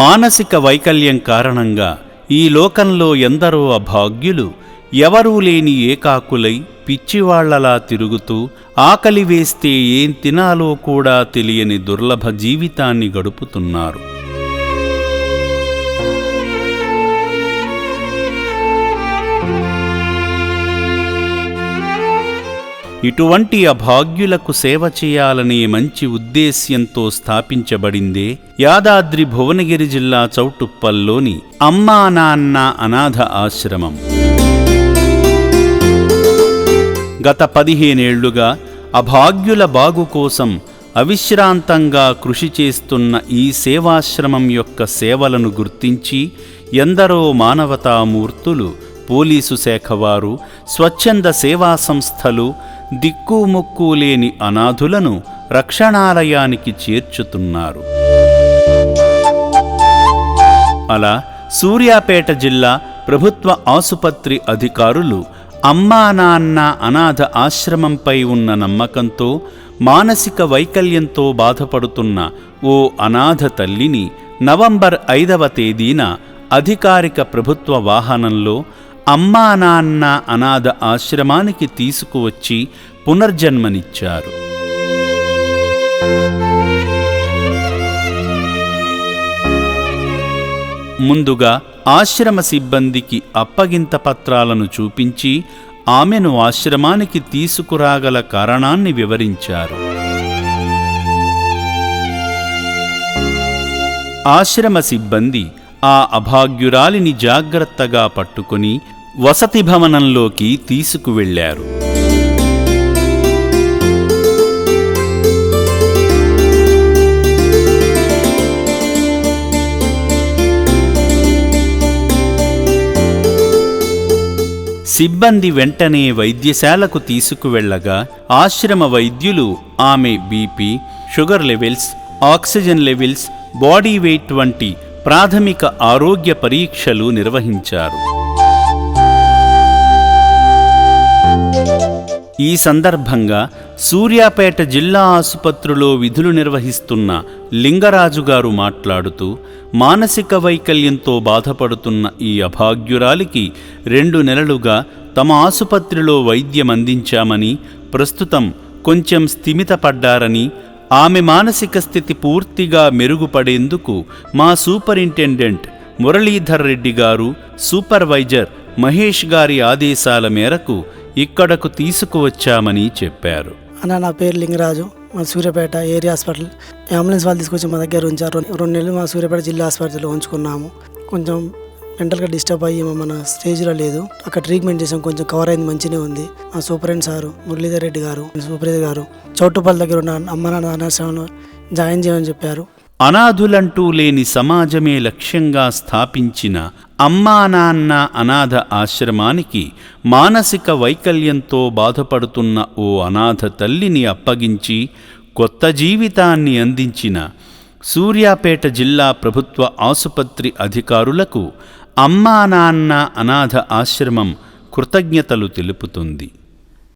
మానసిక వైకల్యం కారణంగా ఈ లోకంలో ఎందరో అభాగ్యులు ఎవరూ లేని ఏకాకులై పిచ్చివాళ్ళలా తిరుగుతూ ఆకలి వేస్తే ఏం తినాలో కూడా తెలియని దుర్లభ జీవితాన్ని గడుపుతున్నారు. ఇటువంటి అభాగ్యులకు సేవ చేయాలనే మంచి ఉద్దేశ్యంతో స్థాపించబడిందే యాదాద్రి భువనగిరి జిల్లా చౌటుప్పల్లోని అమ్మా నాన్న అనాథ ఆశ్రమం. గత పదిహేనేళ్ళుగా అభాగ్యుల బాగు కోసం అవిశ్రాంతంగా కృషి చేస్తున్న ఈ సేవాశ్రమం యొక్క సేవలను గుర్తించి ఎందరో మానవతామూర్తులు పోలీసు శాఖ వారు స్వచ్ఛంద సేవా సంస్థలు దిక్కుముక్కు లేని అనాథులను రక్షణాలయానికి చేర్చుతున్నారు. అలా సూర్యాపేట జిల్లా ప్రభుత్వ ఆసుపత్రి అధికారులు అమ్మా నాన్న అనాథ ఆశ్రమంపై ఉన్న నమ్మకంతో మానసిక వైకల్యంతో బాధపడుతున్న ఓ అనాథ తల్లిని నవంబర్ ఐదవ తేదీన అధికారిక ప్రభుత్వ వాహనంలో అమ్మా నాన్న అనాథ ఆశ్రమానికి తీసుకువచ్చి పునర్జన్మనిచ్చారు. ముందుగా ఆశ్రమ సిబ్బందికి అప్పగింత పత్రాలను చూపించి ఆమెను ఆశ్రమానికి తీసుకురాగల కారణాన్ని వివరించారు. ఆశ్రమ సిబ్బంది ఆ అభాగ్యురాలిని జాగ్రత్తగా పట్టుకుని వసతి భవనంలోకి తీసుకువెళ్ళారు సిబ్బంది వెంటనే వైద్యశాలకు తీసుకువెళ్ళగా ఆశ్రమ వైద్యులు ఆమె BP sugar levels oxygen levels body weight వంటి ప్రాథమిక ఆరోగ్య పరీక్షలు నిర్వహించారు. ఈ సందర్భంగా సూర్యాపేట జిల్లా ఆసుపత్రిలో విధులు నిర్వహిస్తున్న లింగరాజు గారు మాట్లాడుతూ మానసిక వైకల్యంతో బాధపడుతున్న ఈ అభాగ్యురాలికి రెండు నెలలుగా తమ ఆసుపత్రిలో వైద్యం అందించామని ప్రస్తుతం కొంచెం స్థిమితపడ్డారని ఆమె మానసిక స్థితి పూర్తిగా మెరుగుపడేందుకు మా సూపరింటెండెంట్ మురళీధర్ రెడ్డి గారు సూపర్వైజర్ మహేష్ గారి ఆదేశాల మేరకు ఇక్కడకు తీసుకువచ్చామని చెప్పారు. అన్న నా పేరు లింగరాజు. మా సూర్యాపేట ఏరియా హాస్పిటల్. అంబులెన్స్ వాళ్ళు తీసుకొచ్చి మా దగ్గర ఉంచారు. రెండు- నెలలు మా సూర్యాపేట జిల్లా హాస్పిటల్లో ఉంచుకున్నాము. కొంచెం మెంటల్గా డిస్టర్బ్ అయ్యి మన స్టేజ్లో లేదు. అక్కడ ట్రీట్మెంట్ చేసాం. కొంచెం కవర్ అయింది మంచిగానే ఉంది. మా సూపరింట్ సారు మురళీధర్ రెడ్డి గారు సూపరింట్ గారు చౌటుపల్లి దగ్గర ఉన్న అమ్మ నాన్న అనాశ్రమంలో జాయిన్ చేయమని చెప్పారు. అనాథులంటూ లేని సమాజమే లక్ష్యంగా స్థాపించిన అమ్మా నాన్న అనాథ ఆశ్రమానికి మానసిక వైకల్యంతో బాధపడుతున్న ఓ అనాథ తల్లిని అప్పగించి కొత్త జీవితాన్ని అందించిన సూర్యాపేట జిల్లా ప్రభుత్వ ఆసుపత్రి అధికారులకు అమ్మా నాన్న అనాథ ఆశ్రమం కృతజ్ఞతలు తెలుపుతుంది.